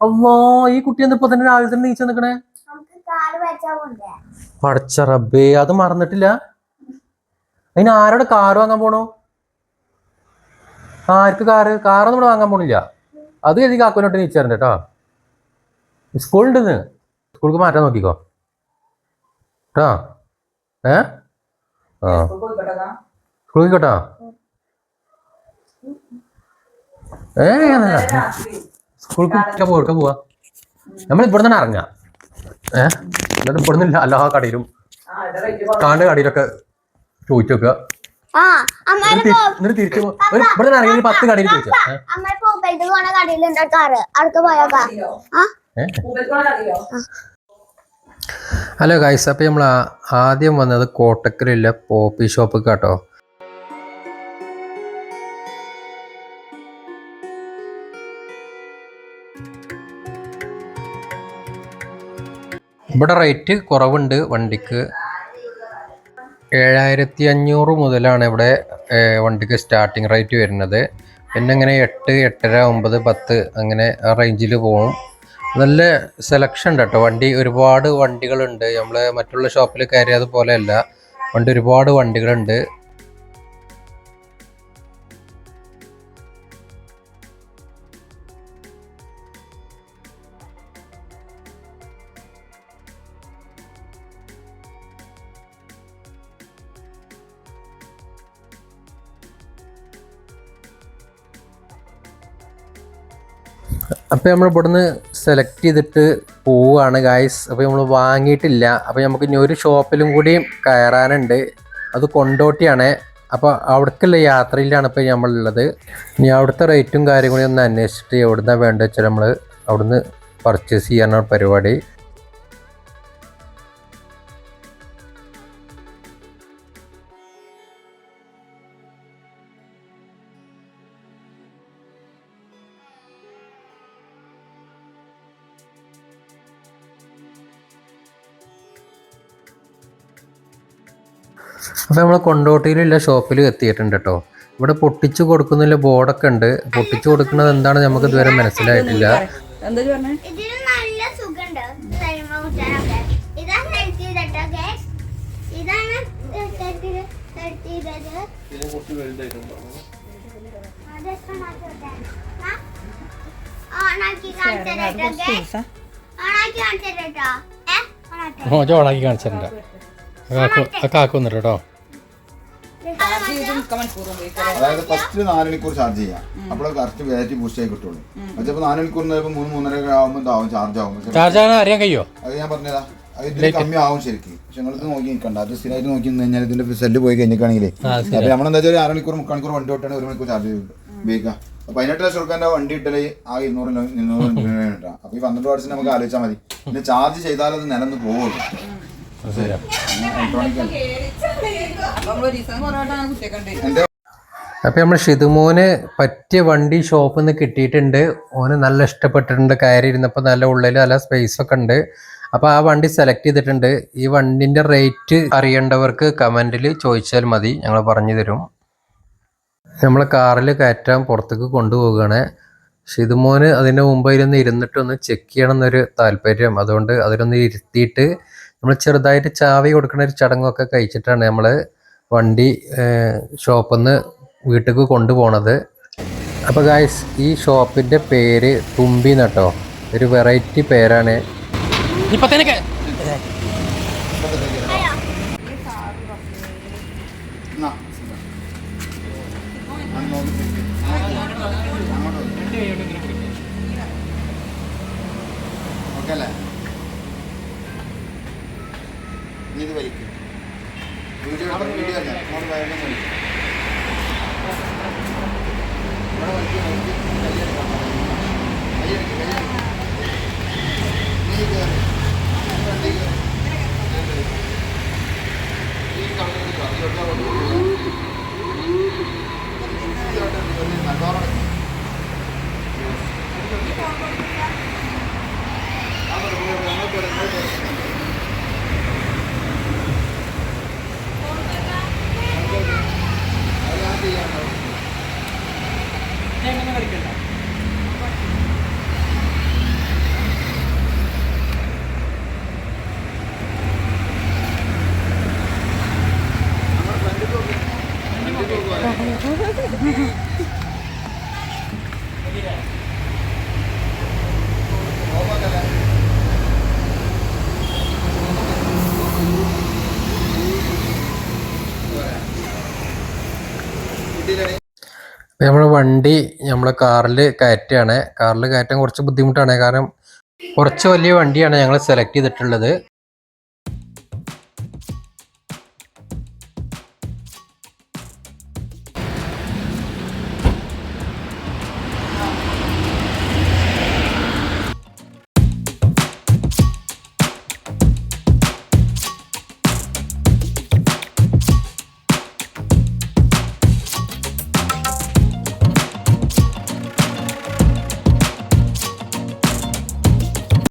അമ്മോ ഈ കുട്ടി എന്താ ഇപ്പൊ തന്നെ രാവിലെ തന്നെ നീച്ചു നിക്കണേ? പടച്ച റബ്ബേ അത് മറന്നിട്ടില്ല? അതിന് ആരോടെ കാറ് വാങ്ങാൻ പോണോ? ആർക്ക് കാറ് കാറൊന്നും ഇവിടെ വാങ്ങാൻ പോണില്ല. അത് കരുതി കാക്കുനോട്ട് നീച്ചാറുണ്ട് കേട്ടോ. സ്കൂളുണ്ടെന്ന് സ്കൂൾക്ക് മാറ്റാൻ നോക്കിക്കോ. കേട്ടോ? ഏ? ആ. സ്കൂളിൽ കേട്ടോ ഏ സ്കൂൾക്ക് പോവാ നമ്മൾ ഇവിടെ തന്നെ ഇറങ്ങാ. ഏ എന്നിട്ട് ഇവിടെ നിന്ന് എല്ലാ കടയിലും കാണ്ട് കടയിലൊക്കെ ചോദിച്ചു നോക്കുക എന്നിട്ട് തിരിച്ചു ഇവിടെ ഇറങ്ങി പത്ത് കടയിൽ ചോദിച്ചു ഹലോ ഗൈസ് അപ്പോൾ നമ്മൾ ആദ്യം വന്നത് കോട്ടക്കലുള്ള പോപ്പി ഷോപ്പ് കേട്ടോ. ഇവിടെ റേറ്റ് കുറവുണ്ട് വണ്ടിക്ക്. ഏഴായിരത്തി അഞ്ഞൂറ് മുതലാണ് ഇവിടെ വണ്ടിക്ക് സ്റ്റാർട്ടിങ് റേറ്റ് വരുന്നത്. പിന്നെ അങ്ങനെ എട്ട് എട്ടര ഒമ്പത് പത്ത് അങ്ങനെ ആ റേഞ്ചിൽ പോകും നല്ല സെലക്ഷൻ ഉണ്ട് കേട്ടോ. വണ്ടി ഒരുപാട് വണ്ടികളുണ്ട്. നമ്മൾ മറ്റുള്ള ഷോപ്പിൽ കയറിയത് പോലെയല്ല. വണ്ടി ഒരുപാട് വണ്ടികളുണ്ട്. അപ്പോൾ നമ്മൾ ഇവിടുന്ന് സെലക്ട് ചെയ്തിട്ട് പോവുകയാണ് ഗായ്സ് അപ്പോൾ നമ്മൾ വാങ്ങിയിട്ടില്ല. അപ്പോൾ നമുക്ക് ഇനി ഒരു ഷോപ്പിലും കൂടി കയറാനുണ്ട്. അത് കൊണ്ടോട്ടിയാണ്. അപ്പോൾ അവിടേക്കുള്ള യാത്രയിലാണ് ഇപ്പോൾ നമ്മളുള്ളത്. ഇനി അവിടുത്തെ റേറ്റും കാര്യങ്ങളും ഒന്ന് അന്വേഷിച്ചിട്ട് എവിടുന്നാണ് വേണ്ടത് വെച്ചാൽ നമ്മൾ അവിടുന്ന് പർച്ചേസ് ചെയ്യാനാണ് പരിപാടി. അപ്പോൾ നമ്മൾ കൊണ്ടോട്ടിയിലുള്ള ഷോപ്പിൽ എത്തിയിട്ടുണ്ട് കേട്ടോ ഇവിടെ പൊട്ടിച്ചു കൊടുക്കുന്നില്ല ബോർഡൊക്കെ ഉണ്ട്. പൊട്ടിച്ചു കൊടുക്കുന്നത് എന്താണ് നമുക്ക് ഇതുവരെ മനസ്സിലായിട്ടില്ല. ഓണാക്കി കാണിച്ചിട്ടുണ്ട്. കാക്കുന്നുണ്ട് കേട്ടോ. അതായത് ഫസ്റ്റ് നാല് മണിക്കൂർ ചാർജ് ചെയ്യാം. അപ്പോൾ കറക്റ്റ് ബാറ്ററി ബൂസ്റ്റ് ആയി കിട്ടുള്ളൂ. പക്ഷേ ഇപ്പോൾ നാല് മണിക്കൂർ ചിലപ്പോൾ മൂന്ന് മൂന്നര ആവുമ്പോൾ ഇതാവും ചാർജ് ആവും. ചാർജ് ആകാൻ അറിയാൻ കഴിയോ? അത് ഞാൻ പറഞ്ഞതാ. ഇതിൽ കമ്മി ആവും ശരിക്കും. പക്ഷെ നിങ്ങൾ നോക്കി നിൽക്കണ്ട. അത് സ്ഥിരമായിട്ട് നോക്കി നിന്ന് കഴിഞ്ഞാൽ ഇതിന്റെ സെല്ല് പോയി കഴിഞ്ഞിട്ടാണെങ്കിൽ അപ്പോൾ നമ്മളെന്താ വെച്ചാൽ അര മണിക്കൂർ മുക്കാൽ മണിക്കൂർ വണ്ടി വിട്ടാണ് ഒരു മണിക്കൂർ ചാർജ് ചെയ്ത് ഉപയോഗിക്കാം. അപ്പോൾ പതിനെട്ട് ലക്ഷം റുപ്യന്റെ വണ്ടി ഇട്ടൽ ആ ഇരുന്നൂറ് ഇരുന്നൂറ് കിട്ടാം. അപ്പോൾ ഈ പന്ത്രണ്ട് വാട്സിന് നമുക്ക് ആലോചിച്ചാൽ മതി. പിന്നെ ചാർജ് ചെയ്താൽ അത് നിലന്ന് പോവുള്ളൂ അപ്പോൾ നമ്മൾ ഷിതുമോന് പറ്റിയ വണ്ടി ഷോപ്പിൽ നിന്ന് കിട്ടിയിട്ടുണ്ട്. ഓന് നല്ല ഇഷ്ടപ്പെട്ടിട്ടുണ്ട് കയറി ഇരുന്നപ്പോൾ നല്ല ഉള്ളിൽ നല്ല സ്പേസ് ഒക്കെ ഉണ്ട്. അപ്പോൾ ആ വണ്ടി സെലക്ട് ചെയ്തിട്ടുണ്ട്. ഈ വണ്ടിന്റെ റേറ്റ് അറിയേണ്ടവർക്ക് കമന്റിൽ ചോദിച്ചാൽ മതി. ഞങ്ങൾ പറഞ്ഞു തരും. നമ്മൾ കാറിൽ കയറ്റാൻ പുറത്തേക്ക് കൊണ്ടുപോവുകയാണ്. ഷിതുമോന് അതിന്റെ മുമ്പ് ഇരുന്ന് ഇരുന്നിട്ടൊന്ന് ചെക്ക് ചെയ്യണം എന്നൊരു താല്പര്യം. അതുകൊണ്ട് അതിലൊന്ന് ഇരുത്തിയിട്ട് നമ്മൾ ചെറുതായിട്ട് ചാവി കൊടുക്കുന്ന ഒരു ചടങ്ങൊക്കെ കഴിച്ചിട്ടാണ് നമ്മൾ വണ്ടി ഷോപ്പിൽ നിന്ന് വീട്ടിലേക്ക് കൊണ്ടുപോണത് അപ്പോൾ ഗായ്സ് ഈ ഷോപ്പിന്റെ പേര് തുമ്പി നട്ടോ ഒരു വെറൈറ്റി പേരാണ് എന്നാ. ഇനി ഇത് വലിക്ക്. വീഡിയോ വീഡിയോ അല്ല. നമ്മൾ വേഗം വലിക്ക്. ഇവിടെ വലിക്കും വലിക്ക്. കയ്യെടുക്കാം. കയ്യെടുക്ക്, കയ്യെടുക്ക്. നീ കേറ്. നീ വണ്ടി കേറ്. ഈ കമ്പനിയിൽ വാ. ഈ ഒട്ടാ കൊണ്ടുപോകുക. ചെയ്യാം നമ്മൾ വണ്ടി നമ്മളെ കാറിൽ കയറ്റുകയാണ് കാറിൽ കയറ്റാൻ കുറച്ച് ബുദ്ധിമുട്ടാണ്. കാരണം കുറച്ച് വലിയ വണ്ടിയാണ് ഞങ്ങൾ സെലക്ട് ചെയ്തിട്ടുള്ളത്.